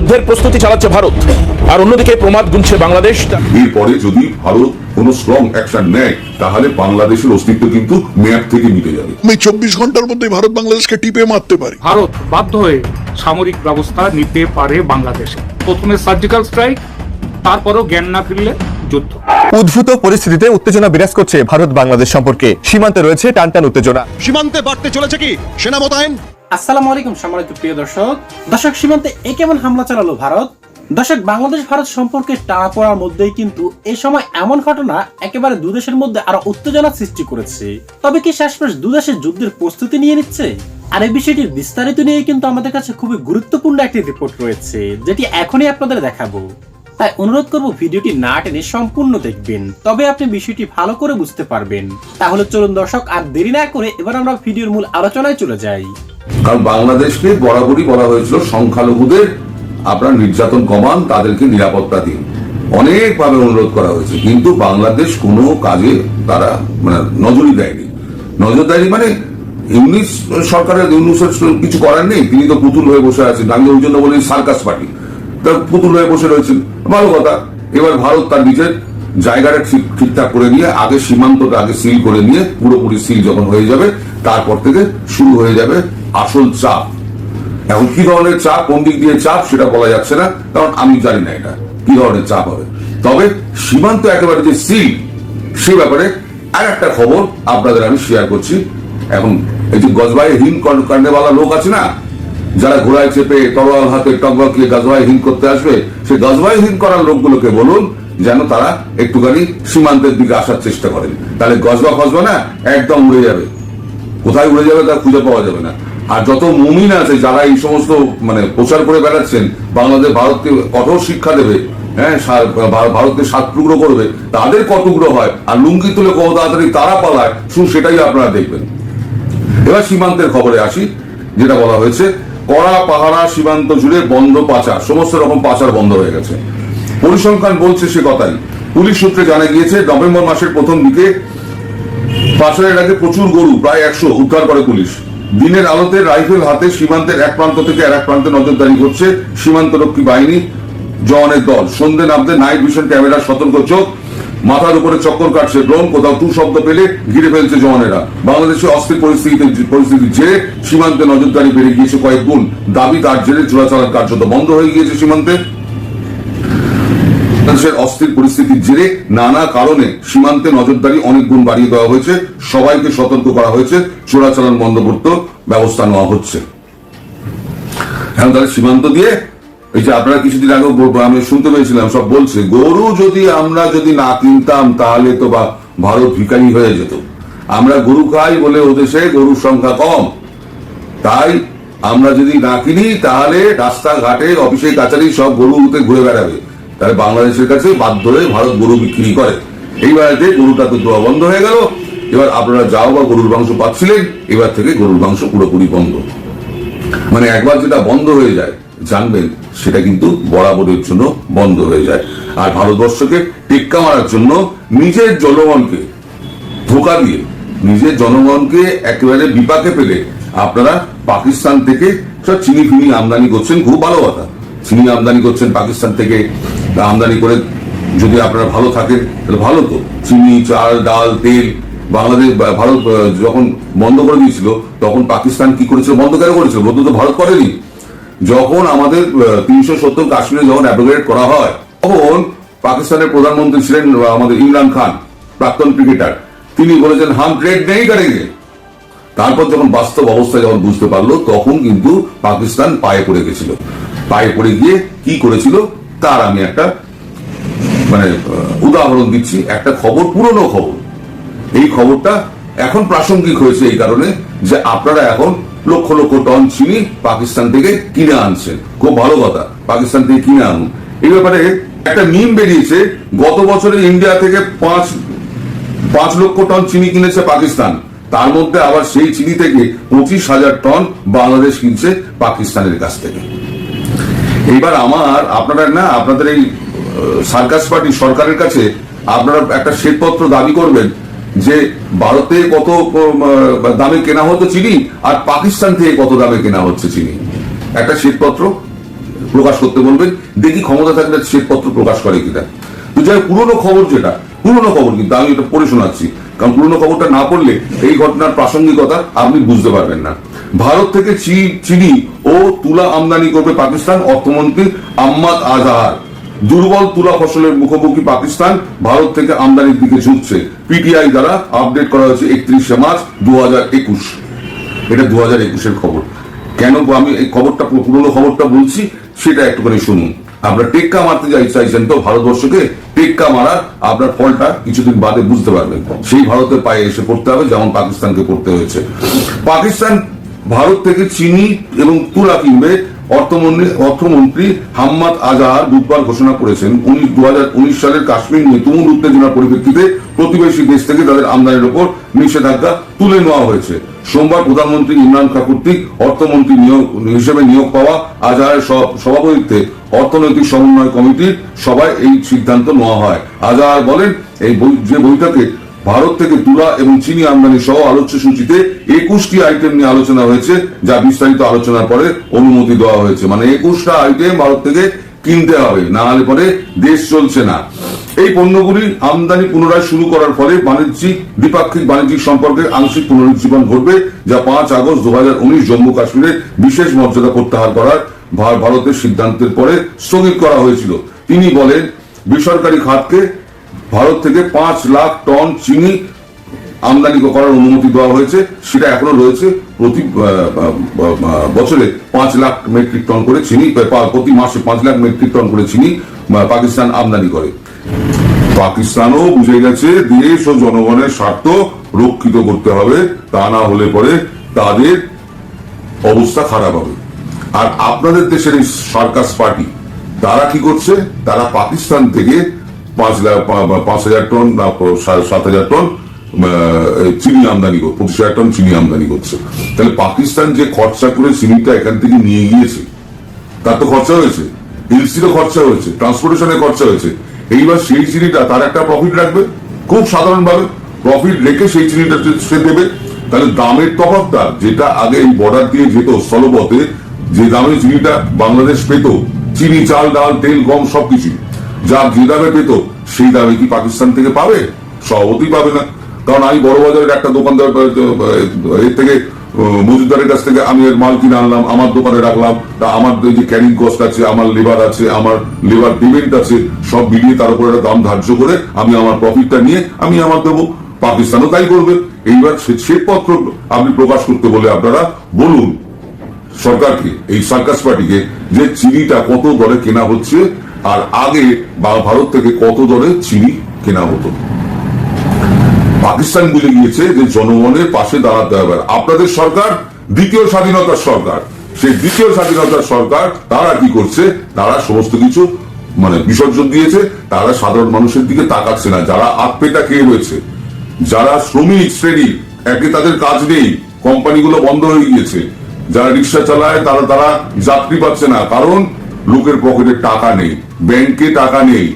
যুদ্ধের প্রস্তুতি চালাচ্ছে ভারত। আর অন্যদিকে প্রমাদ গুনছে বাংলাদেশ। এরপরে যদি ভারত কোনো স্ট্রং অ্যাকশন নেয় তাহলে বাংলাদেশের অস্তিত্ব কিন্তু ম্যাপ থেকে মিটে যাবে। আমি চব্বিশ ঘণ্টার মধ্যে ভারত বাংলাদেশকে টিপে মারতে পারি। ভারত বাধ্য হয়ে সামরিক ব্যবস্থা নিতে পারে বাংলাদেশে। প্রথমে সার্জিক্যাল স্ট্রাইক তারপরও জ্ঞান না ফিরলে যুদ্ধ। উদ্ভূত পরিস্থিতিতে উত্তেজনা বিরাজ করছে ভারত বাংলাদেশ সম্পর্কে। সীমান্তে রয়েছে টানটান উত্তেজনা। সীমান্তে বাড়তে চলেছে কি? সেনা মোতায়েন আসসালামু আলাইকুম, সম্মানিত প্রিয় দর্শক। দর্শক, সীমান্তে এ কেমন হামলা চালালো ভারত? দর্শক, বাংলাদেশ, ভারত সম্পর্কে টানা পড়ার মধ্যেই কিন্তু এই সময় এমন ঘটনা একেবারে মধ্যে আরও উত্তেজনা সৃষ্টি করেছে। তবে কি শেষমেশ যুদ্ধের প্রস্তুতি নিয়ে নিচ্ছে? আর এই বিষয়টির বিস্তারিত নিয়ে কিন্তু আমাদের কাছে খুবই গুরুত্বপূর্ণ একটি রিপোর্ট রয়েছে, যেটি এখনই আপনাদের দেখাবো। তাই অনুরোধ করব ভিডিওটি না টেনে সম্পূর্ণ দেখবেন, তবে আপনি বিষয়টি ভালো করে বুঝতে পারবেন। তাহলে চলুন দর্শক, আর দেরি না করে এবার আমরা ভিডিওর মূল আলোচনায় চলে যাই। কারণ বাংলাদেশকে বরাবরই বলা হয়েছিল সংখ্যালঘুদের আপনার নির্যাতন কমান, তাদেরকে নিরাপত্তা দিন। অনেকভাবে অনুরোধ করা হয়েছে। কিন্তু বাংলাদেশ কোনো কাজে তারা মানে নজরই দেয়নি। নজর দেয়নি মানে ইউনিস সরকারের ইউনিসের কিছু করার নেই। তিনি তো পুতুল হয়ে বসে আছেন। আমি ওই জন্য বলি সার্কাস পার্টি। তার পুতুল হয়ে বসে রয়েছেন। ভালো কথা। এবার ভারত তার নিজের জায়গাটা ঠিক, ঠিকঠাক করে নিয়ে, আগে সীমান্তটা আগে সিল করে নিয়ে, পুরোপুরি সিল যখন হয়ে যাবে, তারপর থেকে শুরু হয়ে যাবে আসল চাপ। এখন কি ধরনের চাপ, কোন দিক দিয়ে চাপ, সেটা বলা যাচ্ছে না, কারণ আমি জানি না এটা। কি ধরনের চাপ হবে? তবে সীমান্ত একেবারে যে সিল সে ব্যাপারে আর একটা খবর আপনাদের আমি শেয়ার করছি। এখন এই যে গজবাই হিন কান্ডেওয়ালা লোক আছে না, যারা ঘোড়ায় চেপে, তরোয়াল হাতে টকবকিয়ে গজবাই হিন করতে আসবে, সেই গজবাই হিন করার লোকগুলোকে বলুন, যেন তারা একটুখানি সীমান্তের দিকে আসার চেষ্টা করেন। তাহলে গজবা ফজবা না, একদম উড়ে যাবে। কোথায় উড়ে যাবে তা খুঁজে পাওয়া যাবে না। আর যত মুমিন আছে যারা এই সমস্ত মানে প্রচার করে বেড়াচ্ছেন, বাংলাদেশ ভারতকে কঠোর শিক্ষা দেবে হ্যাঁ ভারতকে সাত টুকরো করবে, তাদের কতগুলো হয়? আর লুঙ্গি তুলে কত তাড়াতাড়ি তারা পালায়, শুধু সেটাই আপনারা দেখবেন। এবার সীমান্তের খবরে আসি, যেটা বলা হয়েছে, কড়া পাহারা সীমান্ত জুড়ে বন্ধ পাচার, সমস্ত রকম পাচার বন্ধ হয়ে গেছে। পরিসংখ্যান বলছে সে কথাই। পুলিশ সূত্রে জানা গিয়েছে, নভেম্বর মাসের প্রথম দিকে পাচারের আগে প্রচুর গরু, প্রায় একশো, উদ্ধার করে পুলিশ। দিনের আলোতে রাইফেল হাতে সীমান্তের এক প্রান্ত থেকে আর এক প্রান্তে নজরদারি করছে সীমান্তরক্ষী বাহিনী, জওয়ানের দল। সন্ধে নামতে নাইট ভিশন ক্যামেরার সতর্ক চোখ। মাথার উপরে চক্কর কাটছে ড্রোন, কোথাও টু শব্দ পেলে ঘিরে ফেলছে জওয়ানেরা। বাংলাদেশে অস্থির পরিস্থিতিতে পরিস্থিতির জেরে সীমান্তে নজরদারি বেড়ে গিয়েছে কয়েক গুণ। দাবি, তার জেরে চোরাচালান কার্যত বন্ধ হয়ে গিয়েছে সীমান্তে। বাংলাদেশের অস্থির পরিস্থিতির জেরে নানা কারণে সীমান্তে নজরদারি অনেক গুণ বাড়িয়ে দেওয়া হয়েছে। সবাইকে সতর্ক করা হয়েছে। চোরাচালান বন্ধ করতে ব্যবস্থা নেওয়া হচ্ছে। এখন তাহলে সীমান্ত দিয়ে, এই যে আপনারা কিছুদিন আগে আমি শুনতে পেয়েছিলাম, সব বলছে, গরু যদি আমরা যদি না কিনতাম, তাহলে তো বা ভারত ভিকারি হয়ে যেত। আমরা গরু খাই বলে ওদেশে গরুর সংখ্যা কম। তাই আমরা যদি না কিনি, তাহলে রাস্তাঘাটে অফিসে কাছারি সব গরুতে ঘুরে বেড়াবে। তাহলে বাংলাদেশের কাছে বাধ্য হয়ে ভারত গরু বিক্রি করে। এইবারে গরুটা তো দেওয়া বন্ধ হয়ে গেল। এবার আপনারা যাও বা গরুর মাংস পাচ্ছিলেন, এবার থেকে গরুর মাংস পুরোপুরি বন্ধ। মানে একবার যেটা বন্ধ হয়ে যায়, জানবেন, সেটা কিন্তু বরাবরের জন্য বন্ধ হয়ে যায়। আর ভারতবর্ষকে টেক্কা মারার জন্য নিজের জনগণকে ধোকা দিয়ে, নিজের জনগণকে একেবারে বিপাকে ফেলে আপনারা পাকিস্তান থেকে সব চিনি ফিনি আমদানি করছেন, খুব ভালো কথা। চিনি আমদানি করছেন পাকিস্তান থেকে। আমদানি করে যদি আপনারা ভালো থাকেন, তাহলে ভালো তো। চিনি, চাল, ডাল, তেল, বাংলাদেশ ভারত যখন বন্ধ করে দিয়েছিল, তখন পাকিস্তান কি করেছিল? বন্ধ কেন করেছিল? বন্ধ তো ভারত করেনি। যখন আমাদের তিনশো সত্তর কাশ্মীরে যখন অ্যাপ্রোগ্রেট করা হয়, তখন পাকিস্তানের প্রধানমন্ত্রী ছিলেন আমাদের ইমরান খান, প্রাক্তন ক্রিকেটার তিনি বলেছেন, হাম ট্রেড নেই করেঙ্গে। তারপর যখন বাস্তব অবস্থা যখন বুঝতে পারল, তখন কিন্তু পাকিস্তান পায়ে পড়ে গেছিল। পায়ে পড়ে গিয়ে কি করেছিল? তার আমি একটা মানে উদাহরণ দিচ্ছি, একটা খবর, পুরনো খবর। এই খবরটা এখন প্রাসঙ্গিক হয়েছে এই কারণে যে আপনারা এখন লক্ষ লক্ষ টন চিনি পাকিস্তান থেকে কিনে আনছেন। খুব ভালো কথা, পাকিস্তান থেকে কিনে আনুন। এই ব্যাপারে একটা মিম বেরিয়েছে, গত বছরে ইন্ডিয়া থেকে পাঁচ পাঁচ লক্ষ টন চিনি কিনেছে পাকিস্তান। তার মধ্যে আবার সেই চিনি থেকে পঁচিশ হাজার টন বাংলাদেশ কিনছে পাকিস্তানের কাছ থেকে। এইবার আমার, আপনারা না, আপনাদের এই সার্কাস পার্টি সরকারের কাছে আপনারা একটা শ্বেতপত্র দাবি করবেন যে ভারতে কত দামে কেনা হতো চিনি আর পাকিস্তান থেকে কত দামে কেনা হচ্ছে চিনি। একটা শ্বেতপত্র প্রকাশ করতে বলবেন, দেখি ক্ষমতা থাকলে শ্বেতপত্র প্রকাশ করে কিনা। তো যাই পুরনো খবর যেটা, পুরনো খবর কিন্তু আমি এটা পড়ে শোনাচ্ছি, কারণ পুরনো খবরটা না পড়লে এই ঘটনার প্রাসঙ্গিকতা আপনি বুঝতে পারবেন না। ভারত থেকে চিনি তুলা আমদানি করবে পাকিস্তান, অর্থমন্ত্রী আহমদ আজহার। দুর্বল তুলা ফসলের মুখোমুখি পাকিস্তান ভারত থেকে আমদানির দিকে ঝুঁকছে। পিটিআই দ্বারা আপডেট করা হয়েছে একত্রিশে মার্চ দু এটা দু হাজার একুশের খবর। কেন আমি এই খবরটা পুরনো খবরটা বলছি, সেটা একটুখানি শুনুন। আপনার টেক্কা মারতে যাই চাইছেন তো ভারতবর্ষকে, টেক্কা মারার আপনার ফলটা কিছুদিন বাদে বুঝতে পারবেন। সেই ভারতের পায়ে এসে পড়তে হবে, যেমন পাকিস্তানকে পড়তে হয়েছে। পাকিস্তান ভারত থেকে চিনি এবং তুলা কিনবে অর্থমন্ত্রী অর্থমন্ত্রী হাম্মাদ আজাহার বুধবার ঘোষণা করেছেন। উনিশ দু সালের কাশ্মীর নিয়ে তুমুল উত্তেজনার পরিপ্রেক্ষিতে প্রতিবেশী দেশ থেকে তাদের আমদানির উপর নিষেধাজ্ঞা তুলে নেওয়া হয়েছে। সোমবার প্রধানমন্ত্রী ইমরান খান কর্তৃক অর্থমন্ত্রী নিয়োগ, হিসেবে নিয়োগ পাওয়া আজহারের সভাপতিত্বে অর্থনৈতিক সমন্বয় কমিটির সভায় এই সিদ্ধান্ত নেওয়া হয়। আজহার বলেন, এই যে বৈঠকে ভারত থেকে তুলা এবং চিনি আমদানি সহ আলোচ্য সূচিতে একুশটি আইটেম নিয়ে আলোচনা হয়েছে, যা বিস্তারিত আলোচনার পরে অনুমতি দেওয়া হয়েছে। মানে একুশটা আইটেম ভারত থেকে কিনতে হবে, না হলে পরে দেশ চলছে না। এই পণ্যগুলি আমদানি পুনরায় শুরু করার ফলে বাণিজ্যিক, দ্বিপাক্ষিক বাণিজ্যিক সম্পর্কে আংশিক পুনরুজ্জীবন ঘটবে, যা পাঁচ আগস্ট দু হাজার উনিশ জম্মু কাশ্মীরে বিশেষ মর্যাদা প্রত্যাহার করার ভারতের সিদ্ধান্তের পরে স্থগিত করা হয়েছিল। তিনি বলেন, বেসরকারি খাতকে ভারত থেকে পাঁচ লাখ টন চিনি আমদানি করার অনুমতি দেওয়া হয়েছে। সেটা এখনও রয়েছে। প্রতি বছরে পাঁচ লাখ মেট্রিক টন করে চিনি প্রতি মাসে পাঁচ লাখ মেট্রিক টন করে চিনি পাকিস্তান আমদানি করে। পাকিস্তানও বুঝে গেছে দেশ ও জনগণের স্বার্থ রক্ষিত করতে হবে, তা না হলে পরে তাদের অবস্থা খারাপ হবে। আর আপনাদের দেশের এই সার্কাস পার্টি, তারা কি করছে? তারা পাকিস্তান থেকে পাঁচ পাঁচ হাজার টন সা- সাত হাজার টন চিনি আমদানি করছে পঁচিশ হাজার টন চিনি আমদানি করছে। তাহলে পাকিস্তান যে খরচা করে চিনিটা এখান থেকে নিয়ে গিয়েছে, তার তো খরচা হয়েছে। এলসিরও খরচা হয়েছে ট্রান্সপোর্টেশনের খরচা হয়েছে। এইবার সেই চিনিটা তার একটা প্রফিট রাখবে, খুব সাধারণভাবে। প্রফিট রেখে সেই চিনিটা সে- দেবে। তাহলে দামের তফাৎটা, যেটা আগে এই বর্ডার দিয়ে যেত স্থলপথে, যে দামে চিনিটা বাংলাদেশ পেত, চিনি, চাল, ডাল, তেল, গম সবকিছু যা যে দামে পেত, সেই দামে কি পাকিস্তান থেকে পাবে? সভাপতি পাবে না। কারণ আমি বড় বাজারের একটা দোকানদার এর থেকে মজুদারের কাছ থেকে আমি এর মাল কিনে আনলাম, আমার দোকানে রাখলাম। তা আমার যে ক্যারিং কস্ট আছে, আমার লেবার আছে, আমার লেবার পেমেন্ট আছে, সব মিলিয়ে তার উপর একটা দাম ধার্য করে আমি আমার প্রফিটটা নিয়ে আমি আমার দেবো। পাকিস্তানও তাই করবে। এইবার সে- শ্বেতপত্র আপনি প্রকাশ করতে বলে আপনারা বলুন সরকারকে, এই সার্কাস পার্টিকে যে চিনিটা কত দরে কেনা হচ্ছে আর আগে ভারত থেকে কত দরে চিনি কেনা হতো? পাকিস্তান বুঝে গিয়েছে যে জনগণের পাশে দাঁড়াতে হবে। আপনাদের সরকার, দ্বিতীয় স্বাধীনতার সরকার। সেই দ্বিতীয় স্বাধীনতার সরকার, তারা কি করছে? তারা সমস্ত কিছু মানে বিসর্জন দিয়েছে। তারা সাধারণ মানুষের দিকে তাকাচ্ছে না। যারা আত্মেটা খেয়ে রয়েছে, যারা শ্রমিক শ্রেণি, একে তাদের কাজ নেই, কোম্পানিগুলো বন্ধ হয়ে গিয়েছে। যারা রিক্সা চালায়, তারা তারা যাত্রী পাচ্ছে না। কারণ লোকের পকেটে টাকা নেই, ব্যাংকে টাকা নেই।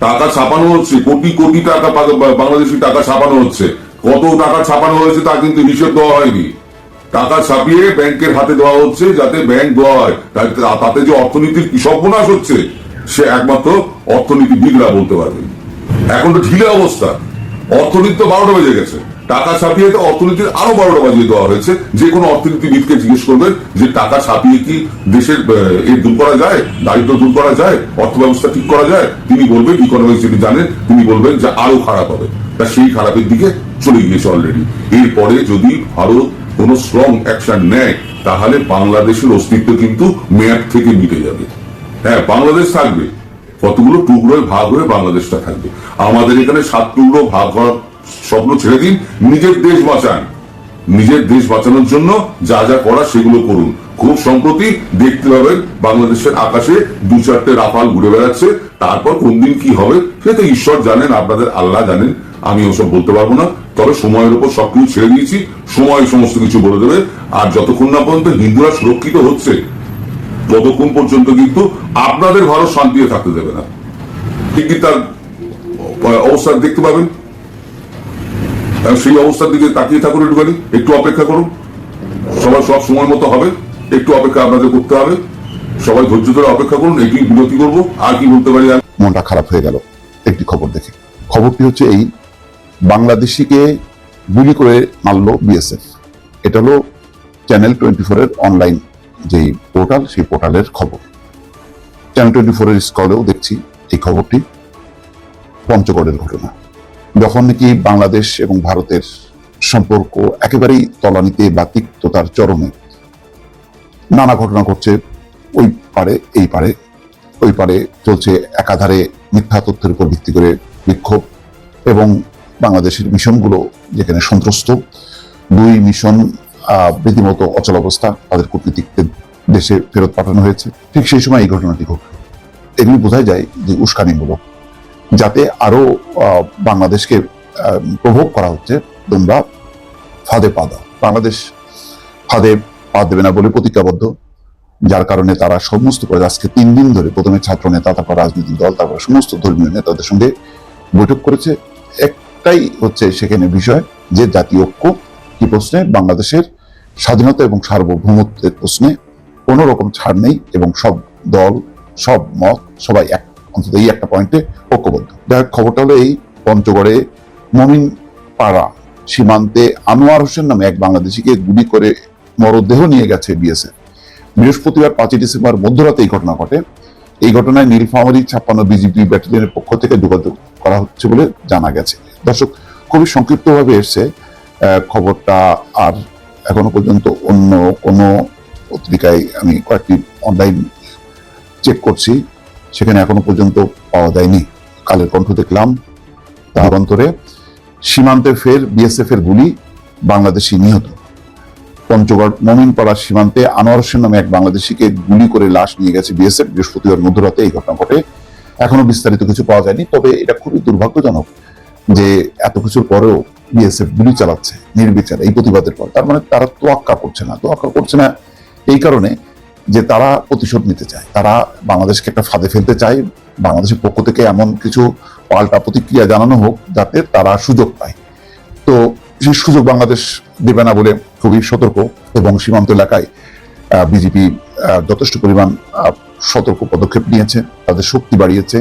টাকা ছাপানো হচ্ছে, কোটি কোটি টাকা বাংলাদেশি টাকা ছাপানো হচ্ছে। কত টাকা ছাপানো হয়েছে তা কিন্তু হিসেব দেওয়া হয়নি। টাকা ছাপিয়ে ব্যাংকের হাতে দেওয়া হচ্ছে যাতে ব্যাংক দেওয়া হয়। তাতে- যে অর্থনীতির সর্বনাশ হচ্ছে, সে একমাত্র অর্থনীতি অর্থনীতিবিদরা বলতে পারবেন এখন তো ঢিলে অবস্থা। অর্থনীতি তো বারোটা বেজে গেছে। টাকা ছাপিয়ে তো অর্থনীতির আরও বারোটা বাজিয়ে দেওয়া হয়েছে। যে কোনো অর্থনীতিবিদকে জিজ্ঞেস করবেন যে টাকা ছাপিয়ে কি দেশের আহ, এ দূর করা যায় দারিদ্র দূর করা যায় অর্থ ব্যবস্থা ঠিক করা যায়? তিনি বলবেন ইকোনমিক্স যিনি জানেন তিনি বলবেন যে আরও খারাপ হবে। তা সেই খারাপের দিকে চলে গিয়েছে অলরেডি এরপরে যদি ভারত কোনো স্ট্রং অ্যাকশন নেয় তাহলে বাংলাদেশের অস্তিত্ব কিন্তু মেয়াদ থেকে মিটে যাবে। হ্যাঁ বাংলাদেশ থাকবে। কতগুলো টুকরোয় ভাগ হয়ে বাংলাদেশটা থাকবে। আমাদের এখানে সাত টুকরো ভাগ হওয়ার স্বপ্ন ছেড়ে দিন, নিজের দেশ বাঁচান। নিজের দেশ বাঁচানোর জন্য যা যা করা সেগুলো করুন। খুব সম্প্রতি দেখতে পাবেন, বাংলাদেশের আকাশে দু চারটে রাফাল ঘুরে বেড়াচ্ছে। তারপর কোন দিন কি হবে, সে তো ঈশ্বর জানেন, আপনাদের আল্লাহ জানেন। আমি ওসব বলতে পারব না। তবে সময়ের উপর সবকিছু ছেড়ে দিয়েছি। সময় সমস্ত কিছু বলে দেবে। আর যতক্ষণ না পর্যন্ত হিন্দুরা সুরক্ষিত হচ্ছে, ততক্ষণ পর্যন্ত কিন্তু আপনাদের ভারত শান্তিতে থাকতে দেবে না। ঠিকই তার অবস্থা দেখতে পাবেন। সেই অবস্থার দিকে তাকিয়ে থাকুন একটুখানি, একটু অপেক্ষা করুন। সবাই সব সময় মতো হবে, একটু অপেক্ষা আপনাদের করতে হবে। সবাই ধৈর্য ধরে অপেক্ষা করুন এটি বিরতি করব, আর কি বলতে পারি মনটা খারাপ হয়ে গেল, একটি খবর দেখে। খবরটি হচ্ছে এই, বাংলাদেশিকে গুলি করে মারল বিএসএফ। এটা হলো চ্যানেল টোয়েন্টি ফোরের অনলাইন যে পোর্টাল সেই পোর্টালের খবর। চ্যানেল টোয়েন্টি ফোরের স্কলেও দেখছি এই খবরটি, পঞ্চগড়ের ঘটনা। যখন নাকি বাংলাদেশ এবং ভারতের সম্পর্ক একেবারেই তলানিতে বা তিক্ততার চরমে? নানা ঘটনা ঘটছে ওই পারে, এই পারে, ওই পারে চলছে একাধারে মিথ্যা তথ্যের উপর ভিত্তি করে বিক্ষোভ এবং বাংলাদেশের মিশনগুলো যেখানে সন্ত্রস্ত, দুই মিশন রীতিমতো অচল অবস্থা, তাদের কূটনীতিকদের দেশে ফেরত পাঠানো হয়েছে। ঠিক সেই সময় এই ঘটনাটি ঘটল। এগুলি বোঝা যায় যে উস্কানিমূলক যাতে আরও আহ, বাংলাদেশকে প্রভোগ করা হচ্ছে তোমরা ফাঁদে পা দাও। বাংলাদেশ ফাঁদে পা দেবে না বলে প্রতিজ্ঞাবদ্ধ যার কারণে তারা সমস্ত করে আজকে তিন দিন ধরে প্রথমে ছাত্র নেতা তারপর রাজনৈতিক দল তারপর সমস্ত ধর্মীয় নেতাদের সঙ্গে বৈঠক করেছে। একটাই হচ্ছে সেখানে বিষয় যে জাতীয় ঐক্য কি প্রশ্নে বাংলাদেশের স্বাধীনতা এবং সার্বভৌমত্বের প্রশ্নে কোনো রকম ছাড় নেই এবং সব দল সব মত সবাই এক অন্তত এই একটা পয়েন্টে ঐক্যবদ্ধ। যাই খবরটা হলো এই, পঞ্চগড়ে মমিন পাড়া সীমান্তে আনোয়ার হোসেন নামে এক বাংলাদেশিকে গুলি করে মরদেহ নিয়ে গেছে বিএসএফ বৃহস্পতিবার পাঁচই ডিসেম্বর মধ্যরাতে এই ঘটনা ঘটে। এই ঘটনায় নীলফামারী ছাপ্পান্ন বিজিবি ব্যাটালিয়নের পক্ষ থেকে যোগাযোগ করা হচ্ছে বলে জানা গেছে। দর্শক, খুবই সংক্ষিপ্তভাবে এসছে খবরটা আর এখনও পর্যন্ত অন্য কোনো পত্রিকায় আমি কয়েকটি অনলাইন চেক করছি। সেখানে এখনও পর্যন্ত পাওয়া যায়নি। কালের কণ্ঠ দেখলাম। তার অন্তরে সীমান্তে ফের বিএসএফ এর গুলি বাংলাদেশি নিহত। পঞ্চগড় মমিনপাড়া সীমান্তে আনোয়ার হোসেন নামে এক বাংলাদেশিকে গুলি করে লাশ নিয়ে গেছে বিএসএফ। বৃহস্পতিবার মধ্যরাতে এই ঘটনা ঘটে। এখনও বিস্তারিত কিছু পাওয়া যায়নি, তবে এটা খুবই দুর্ভাগ্যজনক যে এত কিছুর পরেও বিএসএফ গুলি চালাচ্ছে নির্বিচার এই প্রতিবাদের পর। তার মানে তারা তোয়াক্কা করছে না, তোয়াক্কা করছে না। এই কারণে যে তারা প্রতিশোধ নিতে চায়। তারা বাংলাদেশকে একটা ফাঁদে ফেলতে চায়। বাংলাদেশের পক্ষ থেকে এমন কিছু পাল্টা প্রতিক্রিয়া জানানো হোক যাতে তারা সুযোগ পায়। তো সেই সুযোগ বাংলাদেশ দেবে না বলে খুবই সতর্ক এবং সীমান্ত এলাকায় বিজেপি যথেষ্ট পরিমাণ সতর্ক পদক্ষেপ নিয়েছে। তাদের শক্তি বাড়িয়েছে।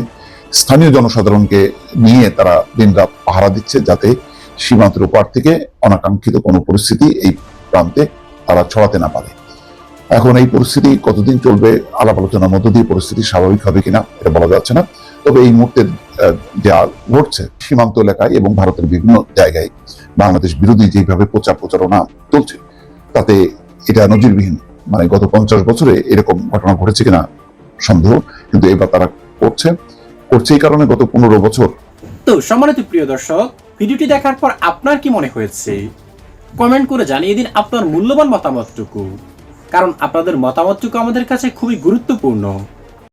স্থানীয় জনসাধারণকে নিয়ে তারা দিনরাত পাহারা দিচ্ছে যাতে সীমান্তের ওপার থেকে অনাকাঙ্ক্ষিত কোনো পরিস্থিতি এই প্রান্তে তারা ছড়াতে না পারে। এখন এই পরিস্থিতি কতদিন চলবে আলাপ আলোচনার মধ্য দিয়ে পরিস্থিতি স্বাভাবিক হবে কিনা এটা বলা যাচ্ছে না। তবে এই মুহূর্তে যা ঘটছে সীমান্ত এলাকায় এবং ভারতের বিভিন্ন জায়গায় বাংলাদেশ বিরোধী যেভাবে প্রচার প্রচারণা চলছে, তাতে এটা নজিরবিহীন। মানে গত পঞ্চাশ বছরে এরকম ঘটনা ঘটেছে কিনা সন্দেহ, কিন্তু এবার তারা করছে। করছে এই কারণে গত পনেরো বছর। তো সম্মানিত প্রিয় দর্শক, ভিডিওটি দেখার পর আপনার কি মনে হয়েছে? কমেন্ট করে জানিয়ে দিন আপনার মূল্যবান মতামতটুকু। কারণ আপনাদের মতামতটুকু আমাদের কাছে খুবই গুরুত্বপূর্ণ।